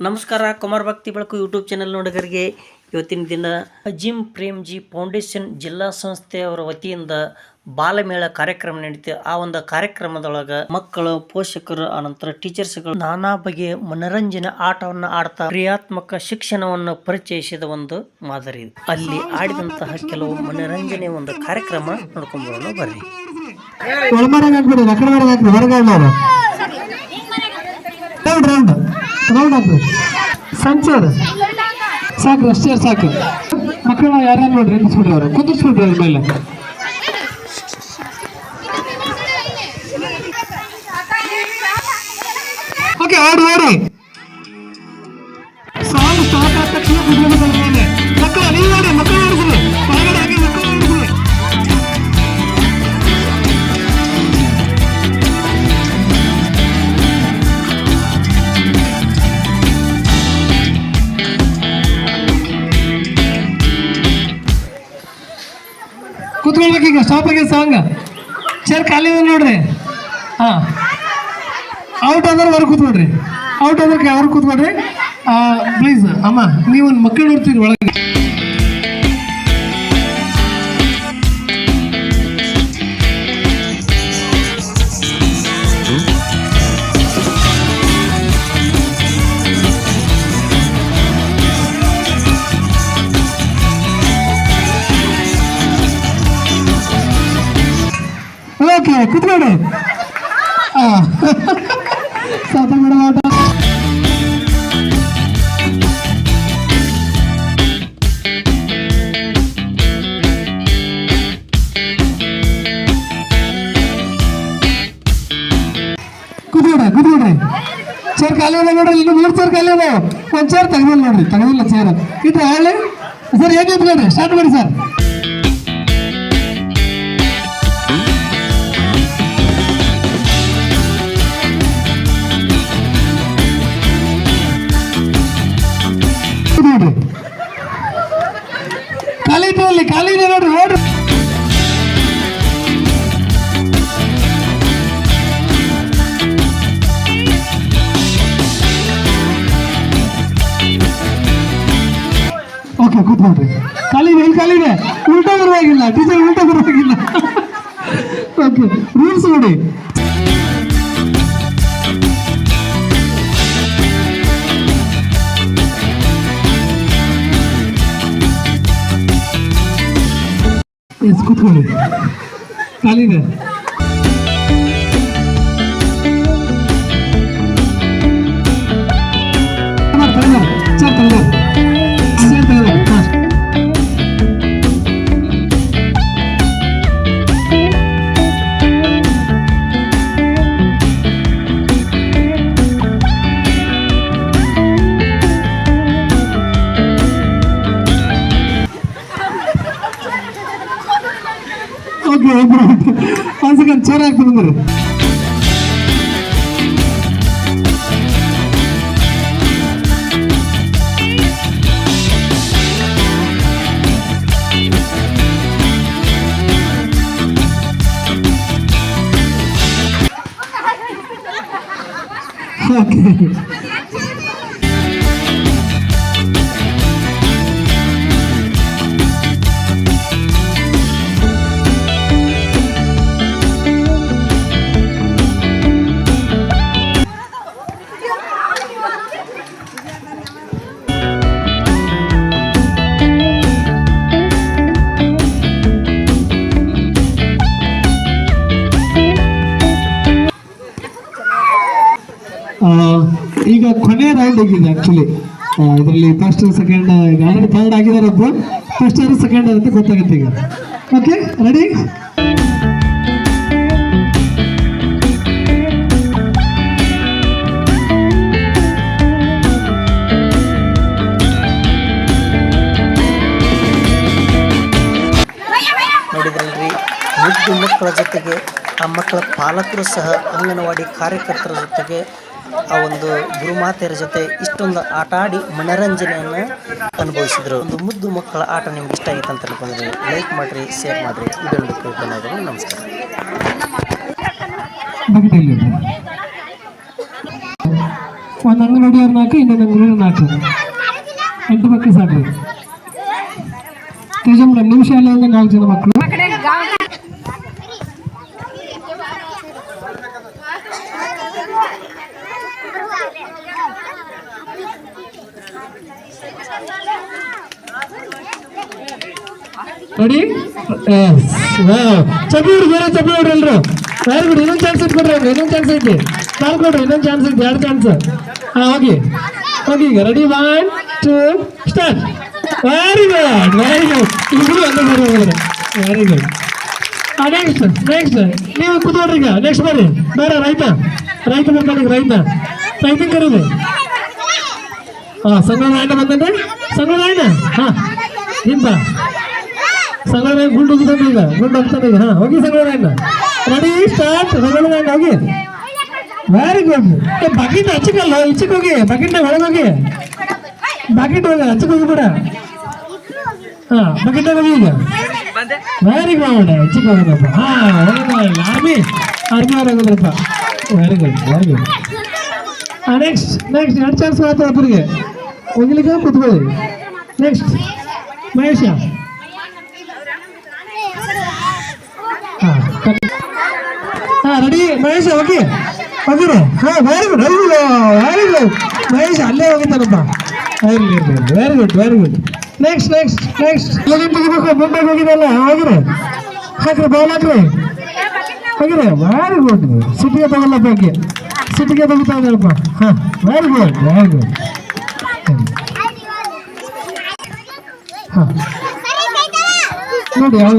ನಮಸ್ಕಾರ ಕುಮಾರ್ ಭಕ್ತಿ ಬೆಳಕು ಯೂಟ್ಯೂಬ್ ಚಾನೆಲ್ ನೋಡಗರಿಗೆ. ಇವತ್ತಿನ ದಿನ ಅಜಿಮ್ ಪ್ರೇಮ್ಜಿ ಫೌಂಡೇಶನ್ ಜಿಲ್ಲಾ ಸಂಸ್ಥೆಯವರ ವತಿಯಿಂದ ಬಾಲಮೇಳ ಕಾರ್ಯಕ್ರಮ ನಡೀತು. ಆ ಒಂದು ಕಾರ್ಯಕ್ರಮದೊಳಗ ಮಕ್ಕಳು ಪೋಷಕರು ಅನಂತರ ಟೀಚರ್ಸ್ಗಳು ನಾನಾ ಬಗೆಯ ಮನರಂಜನೆ ಆಟವನ್ನು ಆಡ್ತಾ ಕ್ರಿಯಾತ್ಮಕ ಶಿಕ್ಷಣವನ್ನು ಪರಿಚಯಿಸಿದ ಒಂದು ಮಾದರಿ ಅಲ್ಲಿ ಆಡಿದಂತಹ ಕೆಲವು ಮನರಂಜನೆ ಒಂದು ಕಾರ್ಯಕ್ರಮ ನೋಡ್ಕೊಂಡ್ ಬರ್ರಿ. ಹಾಕ್ಬಿಡಿ ಆ ಕಡೆ ಹೊರಗೆ ಹಾಕ್ರಿ ಹೊರಗೆ ಅವರು ರೌಂಡ್ ರೌಂಡ್ ರೌಂಡ್ ಹಾಕ್ರಿ ಸಂಚರ್ ಸಾಕು ಅಷ್ಟೇ ಸಾಕು ಮಕ್ಕಳ ಯಾರ್ಯಾರು ನೋಡ್ರಿ ನಿಲ್ಸ್ಬಿಡ್ರಿ ಅವರು ಕುಂದಿಸ್ಬಿಡ್ರಿ ಅವ್ರ ಮೇಲೆ ಓಕೆ ಓಡಿ ಓಡಿ ಕೂತ್ಕೊಳ್ಬೇಕು ಈಗ ಸ್ಟಾಪ್ ಆಗಿದೆ ಸಾಂಗ್ ಚೇರ್ ಖಾಲಿ ಅದ ನೋಡ್ರಿ. ಹಾ. ಔಟ್ ಆದ್ರೆ ಹೊರಗೆ ಕೂತ್ಕೊಳ್ರಿ. ಔಟ್ ಆದ್ರೆ ಹೊರಗೆ ಕೂತ್ಕೊಳ್ರಿ. ಪ್ಲೀಸ್ ಅಮ್ಮ ನೀವು ಮಕ್ಕಳು ನೋಡ್ತೀರಿ ಒಳಗೆ. ಓಕೆ ಕೂತ್ಕೊಳ್ಳಿ ಹಾಂ ಸಾತ ಮೇಡಮ್ ಆಟ ಕೂತ್ಕೊಡ್ರಿ ಕೂತ್ಕೊಡ್ರಿ ಚೇರ್ ಖಾಲಿ ಅದ ನೋಡ್ರಿ ಇನ್ನು ಮೂರು ಚೇರ್ ಖಾಲಿ ಅದಾವ ಒಂದು ಚೇರ್ ತೆಗ್ದಿಲ್ಲ ನೋಡ್ರಿ ತೆಗ್ದಿಲ್ಲ ಚೇರ್ ಇಟ್ಟು ಹೇಳಿ ಸರ್ ಏನು ನಿಂತ್ಕೊಳ್ರಿ ಸ್ಟಾರ್ಟ್ ಮಾಡಿ ಸರ್ ಖಾಲಿ ಇದೆ ಇಲ್ಲಿ ಖಾಲಿ ಇದೆ ಉಲ್ಟಾ ಬರುವಾಗಿಲ್ಲ ಟೀಚರ್ ಉಲ್ಟಾ ಬರುವಾಗಿಲ್ಲ ಓಕೆ ರೂಲ್ಸ್ ನೋಡಿ ಎಸ್ ಕೂತ್ಕೊಳ್ಳಿ ಖಾಲಿ 애들한테 한 순간 전화 끊는 거래. 오케이. ರೌಂಡ್ ಆಗಿದೆ ಆಕ್ಚುಲಿ ಇದರಲ್ಲಿ ಫಸ್ಟ್ ಸೆಕೆಂಡ್ ಆಲ್ರೆಡಿ ಥರ್ಡ್ ಒಬ್ಬರು ಫಸ್ಟ್ ಆರು ಸೆಕೆಂಡ್ ಅಂತ ಗೊತ್ತಾಗುತ್ತೆ ಈಗ. ಓಕೆ ರೆಡಿ ನೋಡಿದ್ರಲ್ರಿ ಮಕ್ಕಳ ಜೊತೆಗೆ ಆ ಮಕ್ಕಳ ಪಾಲಕರು ಸಹ ಅಂಗನವಾಡಿ ಕಾರ್ಯಕರ್ತರ ಜೊತೆಗೆ ಆ ಒಂದು ಗುರುಮಾತೆಯರ ಜೊತೆ ಇಷ್ಟೊಂದು ಆಟ ಆಡಿ ಮನರಂಜನೆಯನ್ನು ಅನುಭವಿಸಿದರು. ಒಂದು ಮುದ್ದು ಮಕ್ಕಳ ಆಟ ನಿಮ್ಗೆ ಇಷ್ಟ ಆಗಿತ್ತು ಅಂತ ಅನ್ಕೊಂಡ್ರೆ ಲೈಕ್ ಮಾಡಿರಿ ಶೇರ್ ಮಾಡಿರಿ. ಇದೊಂದು ಕೇಳ್ಕೊಂಡು ನಮಸ್ಕಾರ. ಒಂದು ಅಂಗನವಾಡಿಯವ್ರು ನಾಲ್ಕು, ಇನ್ನೊಂದು ಅಂಗನವಾಡಿ ನಾಲ್ಕು. ಎಂಟು ಮಕ್ಕಳು ಸಾಕು ನಿಮಿಷ ಶಾಲೆಯಲ್ಲಿ ನಾಲ್ಕು ಜನ ಮಕ್ಕಳು. ರೆಡಿ ಚಪ್ಪಿ ಹೊಡ್ರಿ ಬೇರೆ ಚಪ್ಪಿ ಹೊಡ್ರಿ ಎಲ್ರು. ಯಾರು ಬಿಡಿ ಇನ್ನೊಂದು ಚಾನ್ಸ್ ಇಟ್ಕೊಡ್ರಿ ಅವ್ರಿಗೆ ಇನ್ನೊಂದು ಚಾನ್ಸ್ ಐತಿ. ಕಾಲ್ ಕೊಡ್ರಿ ಇನ್ನೊಂದು ಚಾನ್ಸ್ ಐತಿ. ಎರಡು ಚಾನ್ಸ್ ಹಾಂ, ಹೋಗಿ. ಹೋಗಿ ಈಗ. Ready one two start very good very good ಇಬ್ಬರು ವೆರಿ ಗುಡ್ ನೆಕ್ಸ್ಟ್ ನೆಕ್ಸ್ಟ್ ನೀವು ಕೂತ್ಕೊಡ್ರಿ ಈಗ. ನೆಕ್ಸ್ಟ್ ಬರ್ರಿ ಬೇರೆ ರೈತ. ರೈತ ಬರ್ತಾನೆ ರೈತ. ರೈತ ಕರೀರಿ. ಹಾಂ ಸಂಗ್ರಹ ಬಂದಂತೆ ಬಂದ್ರೆ ಹಾ. ನಿಂತ ಸಂಗೊಳ್ಳ ಗುಂಡು ಹೋಗ್ತಾನೆ ಈಗ ಗುಂಡು ಹೋಗ್ತಾನೆ ಈಗ ಹಾ ಹೋಗಿ ಸಂಗೊಳ್ಳ ರೆಡಿ ಸ್ಟಾರ್ಟ್ ಸಂಗೊಳ್ಳ ಹೋಗಿ ವೆರಿ ಗುಡ್ ಬಕೆಟ್ ಹಚ್ಚಕಲ್ಲ ಈಚೆಗೆ ಹೋಗಿ ಬಕೆಟ್ನ ಒಳಗೆ ಹೋಗಿ ಬಕೆಟ್ ಹೋಗಿ ಹಚ್ಚಕ್ಕೆ ಹೋಗಿಬೇಡ ಹಾ ಬಕೆಟ್ ಹೋಗಿ ಈಗ ವೆರಿ ಗುಡ್ ಹಚ್ಚಕ್ಕೆ ಹೋಗೋದಪ್ಪ ಹಾ ಆರ್ಮಿ ಆರ್ಮಿ ಅವ್ರು ಹೋಗೋದ್ರಪ್ಪ ವೆರಿ ಗುಡ್ ವೆರಿ ಗುಡ್ ಹಾ ನೆಕ್ಸ್ಟ್ ನೆಕ್ಸ್ಟ್ ಎರಡು ಚಾನ್ಸ್ ಮಾತ್ರ ಒಬ್ಬರಿಗೆ ಹೋಗ್ಲಿಕ್ಕೆ ಕೂತ್ಕೊಳ್ಳಿ next Mahesh ready Mahesh okay ಹೋಗಿರಿ ಹಾ very good very good very good Mahesh ಅಲ್ಲೇ ಹೋಗಿದ್ದಾನಪ್ಪ very good very good very good next next next ಎಲ್ಲಿಂದ ತೆಗಿಬೇಕು ಮುಂಬೈಗೆ ಹೋಗಿದಲ್ಲ ಹೋಗಿರಿ ಹಾಕ್ರಿ ಬಾಲ್ ಹಾಕ್ರಿ ಹೋಗಿರಿ ವೆರಿ ಗುಡ್ ಸಿಟಿಗೆ ತಗೊಳ್ಳಪ್ಪ ಬಗ್ಗೆ ಸಿಟಿಗೆ ತೆಗಿತಾ ಇದ್ದಾರಪ್ಪ ಹಾಂ ವೆರಿ ಗುಡ್ ವೆರಿ ಗುಡ್ ಹಾಂ ನೋಡಿ ಯಾವ